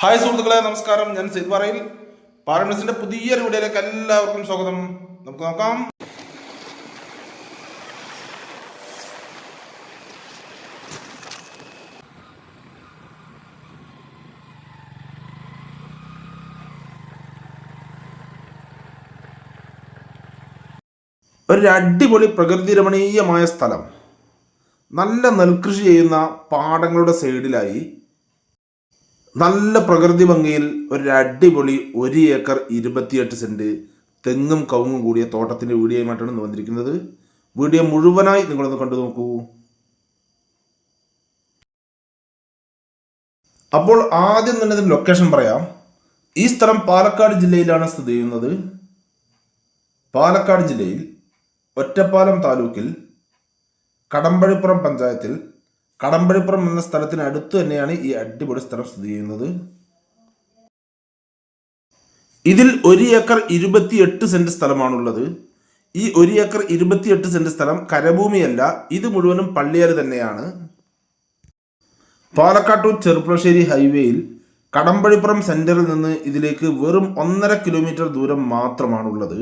Hi സുഹൃത്തുക്കളെ നമസ്കാരം. ഞാൻ സെയ്ദ് പറയിൽ. പാരമിസിന്റെ പുതിയൊരു വീഡിയോയിലേക്ക് എല്ലാവർക്കും സ്വാഗതം. നമുക്ക് നോക്കാം. ഒരു അടിപൊളി പ്രകൃതി രമണീയമായ സ്ഥലം. നല്ല നെൽകൃഷി ചെയ്യുന്ന പാടങ്ങളുടെ സൈഡിലായി നല്ല പ്രകൃതി ഭംഗിയിൽ ഒരു അടിപൊളി ഒരു ഏക്കർ ഇരുപത്തിയെട്ട് സെന്റ് തെങ്ങും കവുങ്ങും കൂടിയ തോട്ടത്തിന്റെ വീഡിയോയുമായിട്ടാണ് ഇന്ന് വന്നിരിക്കുന്നത്. വീഡിയോ മുഴുവനായി നിങ്ങളൊന്ന് കണ്ടു നോക്കൂ. അപ്പോൾ ആദ്യം തന്നെ ഇതിന്റെ ലൊക്കേഷൻ പറയാം. ഈ സ്ഥലം പാലക്കാട് ജില്ലയിലാണ് സ്ഥിതി ചെയ്യുന്നത്. പാലക്കാട് ജില്ലയിൽ ഒറ്റപ്പാലം താലൂക്കിൽ കടമ്പഴിപ്പുറം പഞ്ചായത്തിൽ കടമ്പഴിപ്പുറം എന്ന സ്ഥലത്തിന് അടുത്ത് തന്നെയാണ് ഈ അടിപൊളി സ്ഥലം സ്ഥിതി ചെയ്യുന്നത്. ഇതിൽ ഒരു ഏക്കർ ഇരുപത്തിയെട്ട് സെന്റ് സ്ഥലമാണുള്ളത്. ഈ ഒരു ഏക്കർ ഇരുപത്തിയെട്ട് സെന്റ് സ്ഥലം കരഭൂമിയല്ല ഇത് മുഴുവനും പള്ളിയാർ തന്നെയാണ്. പാലക്കാട്ടൂർ ചെറുപ്പുളശ്ശേരി ഹൈവേയിൽ കടമ്പഴിപ്പുറം സെന്ററിൽ നിന്ന് ഇതിലേക്ക് വെറും ഒന്നര കിലോമീറ്റർ ദൂരം മാത്രമാണുള്ളത്.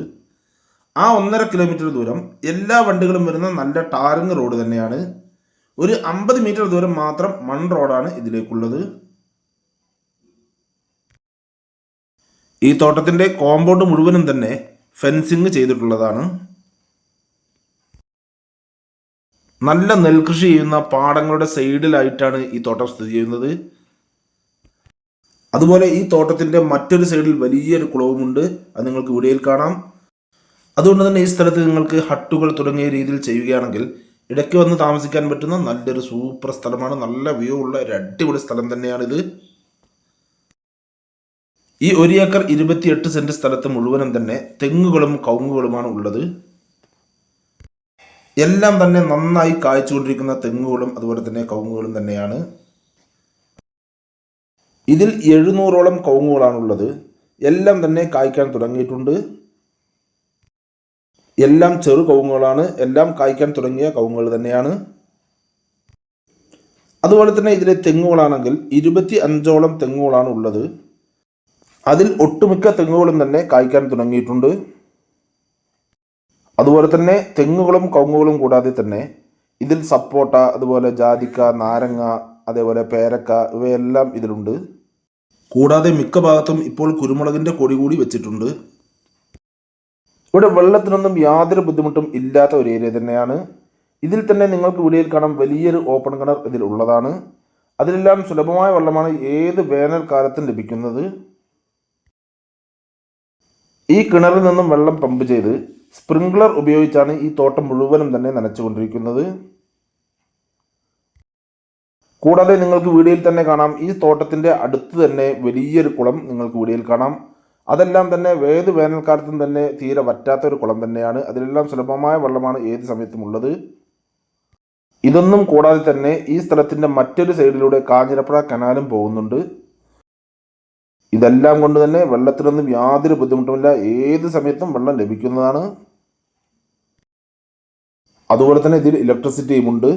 ആ ഒന്നര കിലോമീറ്റർ ദൂരം എല്ലാ വണ്ടികളും വരുന്ന നല്ല ടാറിങ് റോഡ് തന്നെയാണ്. ഒരു അമ്പത് മീറ്റർ ദൂരം മാത്രം മൺ റോഡാണ് ഇതിലേക്കുള്ളത്. ഈ തോട്ടത്തിന്റെ കോമ്പൗണ്ട് മുഴുവനും തന്നെ ഫെൻസിങ് ചെയ്തിട്ടുള്ളതാണ്. നല്ല നെൽകൃഷി ചെയ്യുന്ന പാടങ്ങളുടെ സൈഡിലായിട്ടാണ് ഈ തോട്ടം സ്ഥിതി ചെയ്യുന്നത്. അതുപോലെ ഈ തോട്ടത്തിന്റെ മറ്റൊരു സൈഡിൽ വലിയൊരു കുളവുമുണ്ട്. അത് നിങ്ങൾക്ക് ഇവിടെയിൽ കാണാം. അതുകൊണ്ട് തന്നെ ഈ സ്ഥലത്ത് നിങ്ങൾക്ക് ഹട്ടുകൾ തുടങ്ങിയ രീതിയിൽ ചെയ്യുകയാണെങ്കിൽ ഇടയ്ക്ക് വന്ന് താമസിക്കാൻ പറ്റുന്ന നല്ലൊരു സൂപ്പർ സ്ഥലമാണ്. നല്ല വ്യൂ ഉള്ള ഒരു അടിപൊളി സ്ഥലം തന്നെയാണിത്. ഈ ഒരു ഏക്കർ ഇരുപത്തിയെട്ട് സെന്റ് സ്ഥലത്ത് മുഴുവനും തന്നെ തെങ്ങുകളും കവുങ്ങുകളുമാണ് ഉള്ളത്. എല്ലാം തന്നെ നന്നായി കായ്ച്ചുകൊണ്ടിരിക്കുന്ന തെങ്ങുകളും അതുപോലെ തന്നെ കവുങ്ങുകളും തന്നെയാണ്. ഇതിൽ എഴുന്നൂറോളം കവുങ്ങുകളാണുള്ളത്. എല്ലാം തന്നെ കായ്ക്കാൻ തുടങ്ങിയിട്ടുണ്ട്. എല്ലാം ചെറു കവുങ്ങുകളാണ്. എല്ലാം കായ്ക്കാൻ തുടങ്ങിയ കവുങ്ങുകൾ തന്നെയാണ്. അതുപോലെ തന്നെ ഇതിലെ തെങ്ങുകളാണെങ്കിൽ ഇരുപത്തി അഞ്ചോളം തെങ്ങുകളാണ് ഉള്ളത്. അതിൽ ഒട്ടുമിക്ക തെങ്ങുകളും തന്നെ കായ്ക്കാൻ തുടങ്ങിയിട്ടുണ്ട്. അതുപോലെ തന്നെ തെങ്ങുകളും കവുങ്ങുകളും കൂടാതെ തന്നെ ഇതിൽ സപ്പോട്ട അതുപോലെ ജാതിക്ക നാരങ്ങ അതേപോലെ പേരക്ക ഇവയെല്ലാം ഇതിലുണ്ട്. കൂടാതെ മിക്ക ഭാഗത്തും ഇപ്പോൾ കുരുമുളകിന്റെ കൊടി കൂടി വെച്ചിട്ടുണ്ട്. ഇവിടെ വെള്ളത്തിനൊന്നും യാതൊരു ബുദ്ധിമുട്ടും ഇല്ലാത്ത ഒരു ഏരിയ തന്നെയാണ്. ഇതിൽ തന്നെ നിങ്ങൾക്ക് വീഡിയോയിൽ കാണാം വലിയൊരു ഓപ്പൺ കിണർ ഇതിൽ ഉള്ളതാണ്. അതിലെല്ലാം സുലഭമായ വെള്ളമാണ് ഏത് വേനൽക്കാലത്തും ലഭിക്കുന്നത്. ഈ കിണറിൽ നിന്നും വെള്ളം പമ്പ് ചെയ്ത് സ്പ്രിംഗ്ലർ ഉപയോഗിച്ചാണ് ഈ തോട്ടം മുഴുവനും തന്നെ നനച്ചുകൊണ്ടിരിക്കുന്നത്. കൂടാതെ നിങ്ങൾക്ക് വീഡിയോയിൽ തന്നെ കാണാം ഈ തോട്ടത്തിന്റെ അടുത്ത് തന്നെ വലിയൊരു കുളം നിങ്ങൾക്ക് വീഡിയോയിൽ കാണാം. അതെല്ലാം തന്നെ ഏത് വേനൽക്കാലത്തും തന്നെ തീരെ വറ്റാത്ത ഒരു കുളം തന്നെയാണ്. അതിലെല്ലാം സുലഭമായ വെള്ളമാണ് ഏത് സമയത്തും ഉള്ളത് ഇതൊന്നും കൂടാതെ തന്നെ ഈ സ്ഥലത്തിന്റെ മറ്റൊരു സൈഡിലൂടെ കാഞ്ഞിരപ്പുഴ കനാലും പോകുന്നുണ്ട്. ഇതെല്ലാം കൊണ്ട് തന്നെ വെള്ളത്തിനൊന്നും യാതൊരു ബുദ്ധിമുട്ടുമില്ല. ഏത് സമയത്തും വെള്ളം ലഭിക്കുന്നതാണ്. അതുപോലെ തന്നെ ഇതിൽ ഇലക്ട്രിസിറ്റിയും ഉണ്ട്.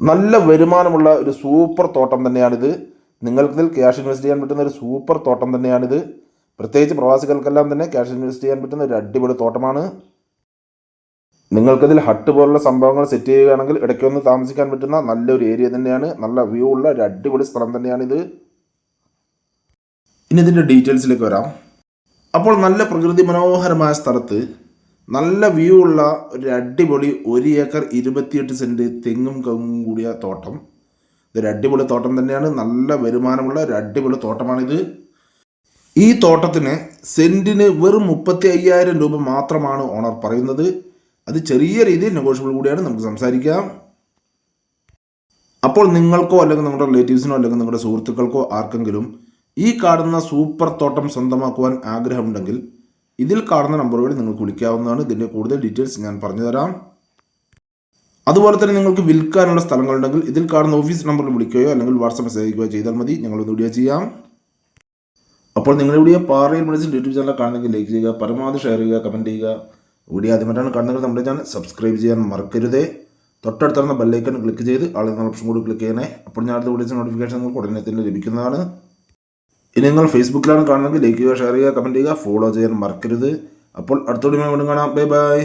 നല്ല വരുമാനമുള്ള ഒരു സൂപ്പർ തോട്ടം തന്നെയാണിത്. നിങ്ങൾക്കിതിൽ ക്യാഷ് ഇൻവെസ്റ്റ് ചെയ്യാൻ പറ്റുന്ന ഒരു സൂപ്പർ തോട്ടം തന്നെയാണിത്. പ്രത്യേകിച്ച് പ്രവാസികൾക്കെല്ലാം തന്നെ ക്യാഷ് ഇൻവെസ്റ്റ് ചെയ്യാൻ പറ്റുന്ന ഒരു അടിപൊളി തോട്ടമാണ്. നിങ്ങൾക്കിതിൽ ഹട്ട് പോലുള്ള സംഭവങ്ങൾ സെറ്റ് ചെയ്യുകയാണെങ്കിൽ ഇടയ്ക്കൊന്ന് താമസിക്കാൻ പറ്റുന്ന നല്ലൊരു ഏരിയ തന്നെയാണ്. നല്ല വ്യൂ ഉള്ള ഒരു അടിപൊളി സ്ഥലം തന്നെയാണിത്. ഇനി ഇതിന്റെ ഡീറ്റെയിൽസിലേക്ക് വരാം. അപ്പോൾ നല്ല പ്രകൃതി മനോഹരമായ സ്ഥലത്ത് നല്ല വ്യൂ ഉള്ള ഒരു അടിപൊളി ഒരു ഏക്കർ ഇരുപത്തിയെട്ട് സെന്റ് തെങ്ങും കവുങ്ങും കൂടിയ തോട്ടം. ഇതൊരു അടിപൊളി തോട്ടം തന്നെയാണ്. നല്ല വരുമാനമുള്ള ഒരു അടിപൊളി തോട്ടമാണിത്. ഈ തോട്ടത്തിന് സെന്റിന് വെറും മുപ്പത്തി അയ്യായിരം രൂപ മാത്രമാണ് ഓണർ പറയുന്നത്. അത് ചെറിയ രീതിയിൽ നെഗോഷ്യബിൾ കൂടിയാണ്. നമുക്ക് സംസാരിക്കാം. അപ്പോൾ നിങ്ങൾക്കോ അല്ലെങ്കിൽ നിങ്ങളുടെ റിലേറ്റീവ്സിനോ അല്ലെങ്കിൽ നിങ്ങളുടെ സുഹൃത്തുക്കൾക്കോ ആർക്കെങ്കിലും ഈ കാണുന്ന സൂപ്പർ തോട്ടം സ്വന്തമാക്കുവാൻ ആഗ്രഹമുണ്ടെങ്കിൽ ഇതിൽ കാണുന്ന നമ്പറുകളിൽ നിങ്ങൾക്ക് വിളിക്കാവുന്നതാണ്. ഇതിന്റെ കൂടുതൽ ഡീറ്റെയിൽസ് ഞാൻ പറഞ്ഞു തരാം. അതുപോലെ തന്നെ നിങ്ങൾക്ക് വിൽക്കാനുള്ള സ്ഥലങ്ങളുണ്ടെങ്കിൽ ഇതിൽ കാണുന്ന ഓഫീസ് നമ്പറിൽ വിളിക്കുകയോ അല്ലെങ്കിൽ വാട്സപ്പ് മെസ്സേജ് അയക്കുകയോ ചെയ്താൽ മതി. ഞങ്ങളൊന്ന് വീഡിയോ ചെയ്യാം. അപ്പോൾ നിങ്ങളുടെ വീഡിയോ പാറയിൽ മെഡിസിൻ യൂട്യൂബ് ചാനൽ കാണുന്നെങ്കിൽ ലൈക്ക് ചെയ്യുക പരമാവധി ഷെയർ ചെയ്യുക കമന്റ് ചെയ്യുക. വീഡിയോ ആദ്യമായിട്ടാണ് കാണുന്നത് നമ്മുടെ ചാനൽ സബ്സ്ക്രൈബ് ചെയ്യാൻ മറക്കരുതേ. തൊട്ടടുത്തുള്ള ബെല്ലൈക്കൺ ക്ലിക്ക് ചെയ്ത് ആൾ ഓപ്ഷൻ കൂടി ക്ലിക്ക് ചെയ്യണേ. അപ്പോൾ ഞാൻ അടുത്ത വീഡിയോസ് നോട്ടിഫിക്കേഷൻ നിങ്ങൾക്ക് ഉടനെ തന്നെ ലഭിക്കുന്നതാണ്. ഇനി നിങ്ങൾ ഫേസ്ബുക്കിലാണ് കാണുന്നതെങ്കിൽ ലൈക്ക് ചെയ്യുക ഷെയർ ചെയ്യുക കമന്റ് ചെയ്യുക ഫോളോ ചെയ്യാൻ മറക്കരുത്. അപ്പോൾ അടുത്ത വീഡിയോ വീണ്ടും കാണാം. Bye bye